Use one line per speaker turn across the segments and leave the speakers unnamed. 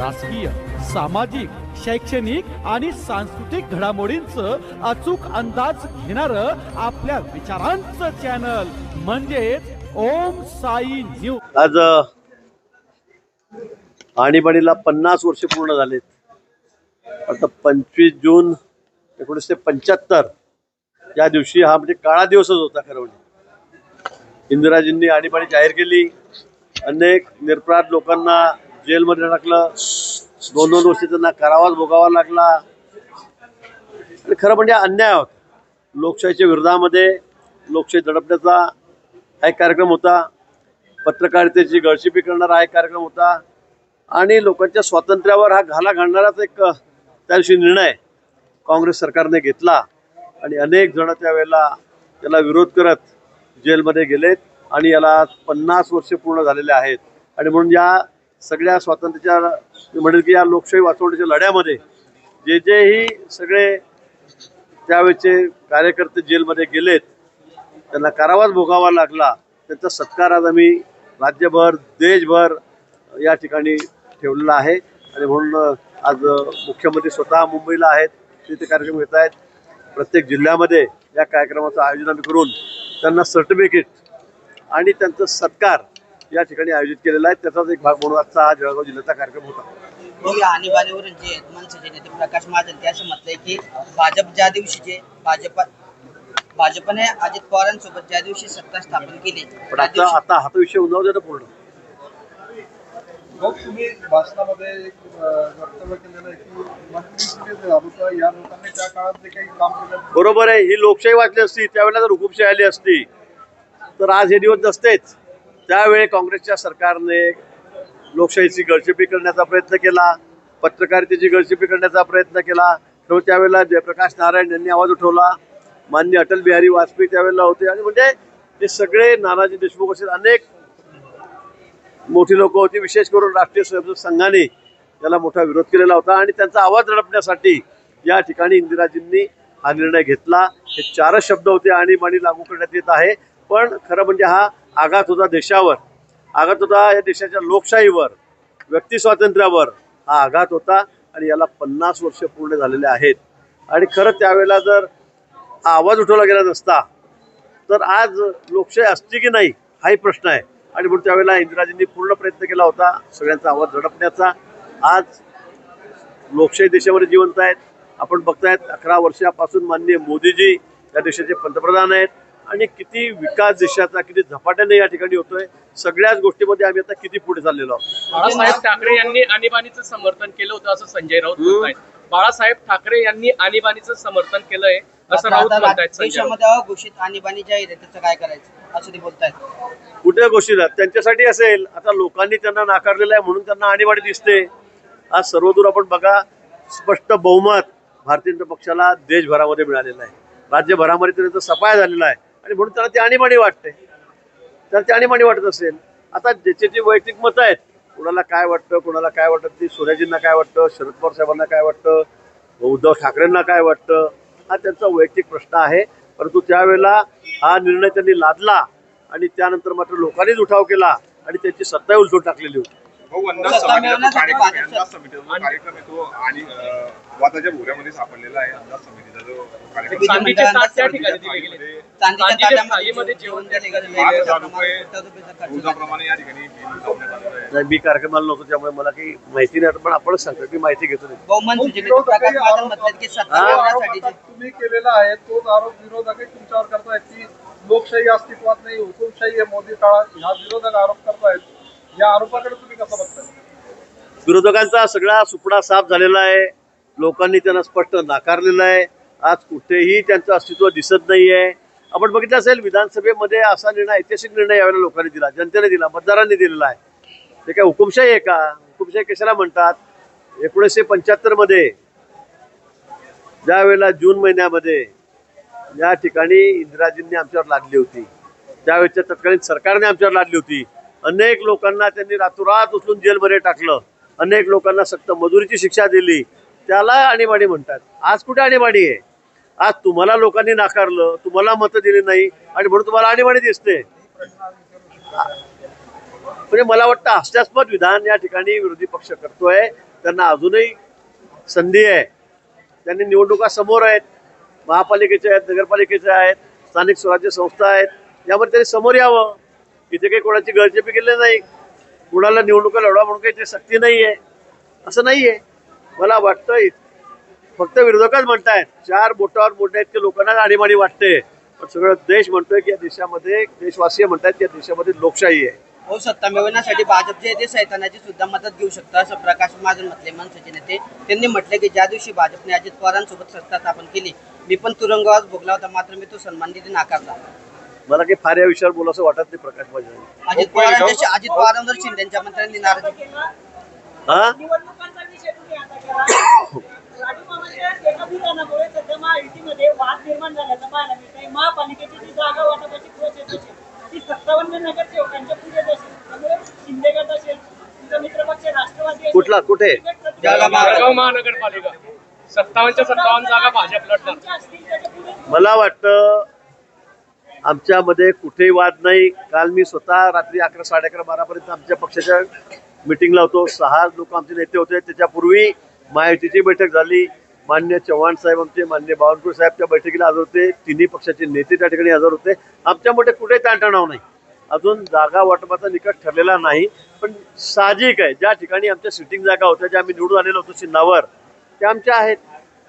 राजकीय सामाजिक शैक्षणिक आणि सांस्कृतिक घडामोडींचं अचूक अंदाज घेणार आपल्या विचारांचं चॅनल म्हणजेच ओम साई न्यूज
आज आणीबाणीला पन्नास वर्ष पूर्ण झालेत. आता पंचवीस जून एकोणीसशे पंच्याहत्तर या दिवशी हा म्हणजे काळा दिवसच होता खरं म्हणजे. इंदिराजींनी आणीबाणी जाहीर केली. अनेक निरपराध लोकांना जेलमध्ये टाकलं दोन दोन वर्षी त्यांना करावाच भोगावा लागला. आणि खरं म्हणजे अन्याय होता. लोकशाहीच्या विरोधामध्ये लोकशाही दडपण्याचा हा एक कार्यक्रम होता. पत्रकारितेची गळशिपी करणारा हा एक कार्यक्रम होता. आणि लोकांच्या स्वातंत्र्यावर हा घाला घालणाराच एक त्या दिवशी निर्णय काँग्रेस सरकारने घेतला. आणि अनेक जण त्यावेळेला त्याला विरोध करत जेलमध्ये गेलेत आणि याला पन्नास वर्षे पूर्ण झालेले आहेत. आणि म्हणून या सगळ्या स्वातंत्र्याच्या मी म्हणेल की या लोकशाही वाचवण्याच्या लढ्यामध्ये जे जेही सगळे त्यावेळेचे कार्यकर्ते जेलमध्ये गेलेत त्यांना कारावास भोगावा लागला त्यांचा सत्कार आज आम्ही राज्यभर देशभर या ठिकाणी ठेवलेला आहे. आणि म्हणून आज मुख्यमंत्री स्वतः मुंबईला आहेत तिथे कार्यक्रम घेत आहेत. प्रत्येक जिल्ह्यामध्ये या कार्यक्रमाचं आयोजन आम्ही करून त्यांना सर्टिफिकेट आणि त्यांचा सत्कार या ठिकाणी आयोजित केलेला आहे. त्याचाच एक भाग म्हणून आजचा हा जळगाव जिल्ह्याचा कार्यक्रम होता.
मग या आणीबाणीवरून जे मनसेचे नेते प्रकाश महाजन ते असं म्हटलंय की भाजप ज्या दिवशी जे भाजप भाजपने अजित पवारांसोबत ज्या दिवशी सत्ता स्थापन केली
पण
त्या
आता
दिवशी
आता हा विषय उन्हावते ना पूर्ण.
मग तुम्ही भाषणामध्ये एक अं, वक्तव्य केलेलं आहे की मंत्री जे होतं या लोकांनी त्या काळात जे काही काम केलं
बरोबर आहे. ही लोकशाही वाचली असती त्यावेळेला जर हुकुमशाही आली असती तर आज हे दिवस नसतेच. त्यावेळी काँग्रेसच्या सरकारने लोकशाहीची गळचेपी करण्याचा प्रयत्न केला पत्रकारितेची गळचेपी करण्याचा प्रयत्न केला तो त्यावेळेला जयप्रकाश नारायण यांनी आवाज उठवला. मान्य अटल बिहारी वाजपेयी त्यावेळेला होते. आणि म्हणजे हे सगळे नानाजी देशमुख असे अनेक मोठी लोक होती. विशेष करून राष्ट्रीय स्वयंसेवक संघाने याला मोठा विरोध केलेला होता. आणि त्यांचा आवाज रडपण्यासाठी या ठिकाणी इंदिराजींनी हा निर्णय घेतला. हे चारच शब्द होते आणीबाणी लागू करण्यात येत आहे. पण खरं म्हणजे हा आघात होता देशावर आघात होता या देशाच्या लोकशाहीवर व्यक्ती स्वातंत्र्यावर हा आघात होता आणि याला पन्नास वर्ष पूर्ण झालेले आहेत. आणि खरं त्यावेळेला जर हा आवाज उठवला गेला नसता तर आज लोकशाही असती की नाही हाही प्रश्न आहे. आणि म्हणून त्यावेळेला इंदिराजींनी पूर्ण प्रयत्न केला होता सगळ्यांचा आवाज झडपण्याचा. आज लोकशाही देशामध्ये जिवंत आहेत. आपण बघतायत अकरा वर्षापासून माननीय मोदीजी या देशाचे पंतप्रधान आहेत. आणि किती विकास देशाचा किती झपाट्याने या ठिकाणी होतोय सगळ्याच गोष्टीमध्ये आम्ही आता किती पुढे चाललेलो आहोत.
बाळासाहेब ठाकरे यांनी आणीबाणीचं समर्थन केलं होतं असं संजय राऊत म्हणतायत. बाळासाहेब ठाकरे यांनी आणीबाणीचं समर्थन केलंय असं राऊत म्हणतायत.
देशामध्ये अघोषित आणीबाणी जाहीर आहे त्याचं काय करायचं? असं ते बोलतायत.
कुठल्या गोष्टीला त्यांच्यासाठी असेल. आता लोकांनी त्यांना नाकारलेलं आहे म्हणून त्यांना आणीबाणी दिसते. आज सर्वदूर आपण बघा स्पष्ट बहुमत भारतीय जनता पक्षाला देशभरामध्ये मिळालेलं आहे. राज्यभरामध्ये त्यांचा सफाया झालेला आहे. आणि म्हणून त्याला ती आणीबाणी वाटते. त्याला ती आणीबाणी वाटत असेल. आता ज्याचे जे वैयक्तिक मतं आहेत कुणाला काय वाटतं कुणाला काय वाटतं ती सूर्याजींना काय वाटतं शरद पवार साहेबांना काय वाटतं उद्धव ठाकरेंना काय वाटतं हा त्यांचा वैयक्तिक प्रश्न आहे. परंतु त्यावेळेला हा निर्णय त्यांनी लादला आणि त्यानंतर मात्र लोकांनीच उठाव केला आणि त्याची सत्ताही उलटून टाकलेली होती.
आणि वादाच्या भोऱ्यामध्ये सापडलेला आहे अंदाज समितीचा जो कार्यक्रम
चांदीचे ताट त्या ठिकाणी दिले गेले
मध्ये
चांदीच्या
चांदीच्या
ताटामध्ये
थाळीमध्ये
जेवण
जेवण
त्या ठिकाणी
पाच
वेगवेगळ्या
हजार
प्रमाणात
रुपये
कोट्यावधी रुपयाचा खर्च झाला.
दिवसाप्रमाणे या ठिकाणी बिल लावण्यात आलेलं आहे.
नाही, मी कार्यक्रमाला नव्हतो त्यामुळे मला काही माहिती नाही पण आपणच सांगतो मी माहिती घेतो
की
हा.
तुम्ही केलेला आहे तोच आरोप विरोधकही तुमच्यावर करतायत की लोकशाही अस्तित्वात नाही हुकुमशाही आहे मोदी काळात ह्या विरोधक आरोप करतायत. या आरोपाकडे तुम्ही कसं
विरोधकांचा सगळा सुपडा साफ झालेला आहे. लोकांनी त्यांना स्पष्ट नाकारलेलं आहे. आज कुठेही त्यांचं अस्तित्व दिसत नाही आहे आपण बघितलं असेल विधानसभेमध्ये असा निर्णय ऐतिहासिक निर्णय यावेळेला लोकांनी दिला जनतेने दिला मतदारांनी दिलेला आहे. ते काय हुकुमशाही आहे का? हुकुमशाही कशाला म्हणतात? एकोणीसशे पंच्याहत्तरमध्ये ज्या वेळेला जून महिन्यामध्ये या ठिकाणी इंदिराजींनी आमच्यावर लादली होती त्यावेळेच्या तत्कालीन सरकारने आमच्यावर लादली होती. अनेक लोकांना त्यांनी रातोरात उचलून जेलमध्ये टाकलं. अनेक लोकांना सक्त मजुरीची शिक्षा दिली. त्याला आणीबाणी म्हणतात. आज कुठे आणीबाणी आहे? आज तुम्हाला लोकांनी नाकारलं तुम्हाला मतं दिली नाही आणि म्हणून तुम्हाला आणीबाणी दिसते. म्हणजे मला वाटतं हास्यास्पद विधान या ठिकाणी विरोधी पक्ष करतोय. त्यांना अजूनही संधी आहे. त्यांनी निवडणुका समोर आहेत. महापालिकेच्या आहेत नगरपालिकेच्या आहेत स्थानिक स्वराज्य संस्था आहेत. यामध्ये त्यांनी समोर यावं. इथे काही कोणाची गळचेपी केली नाही. कुणाला निवडणुका लढवा म्हणून काही ते सक्ती नाही आहे असं नाही आहे मला वाटतं फक्त विरोधकच म्हणतायत चार बोटावर मोठ्या ते लोकांना आणीबाणी वाटते पण सगळं देश म्हणतोय की या देशामध्ये देशवासीय म्हणतात की या देशामध्ये लोकशाही आहे.
हो सत्ता मिळवण्यासाठी भाजप जे आहे ते सैतानाची सुद्धा मदत घेऊ शकतं असं प्रकाश महाजन म्हटले मनसेचे नेते. त्यांनी म्हटले की ज्या दिवशी भाजपने अजित पवारांसोबत सत्ता स्थापन केली मी पण तुरुंगवास भोगला होता मात्र मी तो सन्मान निधी नाकारला.
मला काही फार या विषयावर बोलावं वाटत नाही प्रकाश माझ्या
अजित पवारांच्या अजित पवारांवर शिंदेच्या मंत्र्यांनी नाराजी
हा?
निवडणुकांचा विषय तुम्ही आता केला राजू मामाच्या एका विधानामुळे सध्या महायुतीमध्ये वाद निर्माण झाल्याचं पाहायला मिळत आहे महापालिकेची जी जागा वाटपाची प्रोसेस असेल ती सत्तावन्न नगरसेवकांच्या पुढे असेल त्यामुळे शिंदे गट असेल तुमचा मित्रपक्ष राष्ट्रवादी असेल,
कुठला? कुठे?
महानगरपालिका. सत्तावन्नच्या सत्तावन्न जागा भाजप
मला वाटतं आमच्यामध्ये कुठेही वाद नाही. काल मी स्वतः रात्री अकरा साडे अकरा बारापर्यंत आमच्या पक्षाच्या मिटिंगला होतो. सहा लोक आमचे नेते होते. त्याच्यापूर्वी महायुतीची बैठक झाली. मान्य चव्हाण साहेब आमचे मान्य बावनकुळे साहेब त्या बैठकीला हजर होते. तिन्ही पक्षाचे नेते त्या ठिकाणी हजर होते. आमच्यामध्ये कुठेही ताणतणाव नाही. अजून जागा वाटपाचा निकट ठरलेला नाही. पण साहजिक आहे. ज्या ठिकाणी आमच्या सिटिंग जागा होत्या ज्या आम्ही निवडून आलेलो होतो चिन्हावर त्या आमच्या आहेत.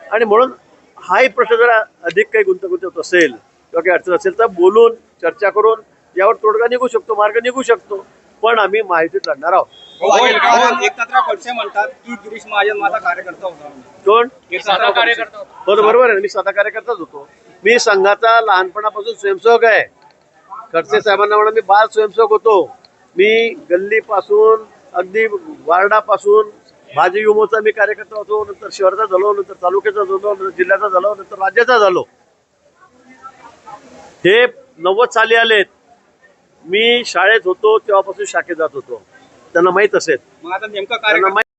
आणि म्हणून हाही प्रश्न जरा अधिक काही गुंतगुंत होत असेल किंवा काही अडचण असेल तर बोलून चर्चा करून यावर तोडगा निघू शकतो मार्ग निघू शकतो. पण आम्ही माहितीत लढणार आहोत.
एकत्र खडसे म्हणतात की गिरीश महाजन माझा कार्यकर्ता होता.
कोण?
एक साधा कार्यकर्ता होता.
हो तर बरोबर आहे मी साधा कार्यकर्ताच होतो. मी संघाचा लहानपणापासून स्वयंसेवक आहे. खडसे साहेबांना म्हणा मी बाल स्वयंसेवक होतो. मी गल्लीपासून अगदी वार्डापासून भाजी विमोचा मी कार्यकर्ता होतो नंतर शहराचा झालो नंतर तालुक्याचा झालो नंतर जिल्ह्याचा झालो नंतर राज्याचा झालो. हे नव्वद साली आलेत. मी शाळेत होतो तेव्हापासून शाखेत जात होतो. त्यांना माहीत असेल.
मग आता नेमकं
त्यांना माहीत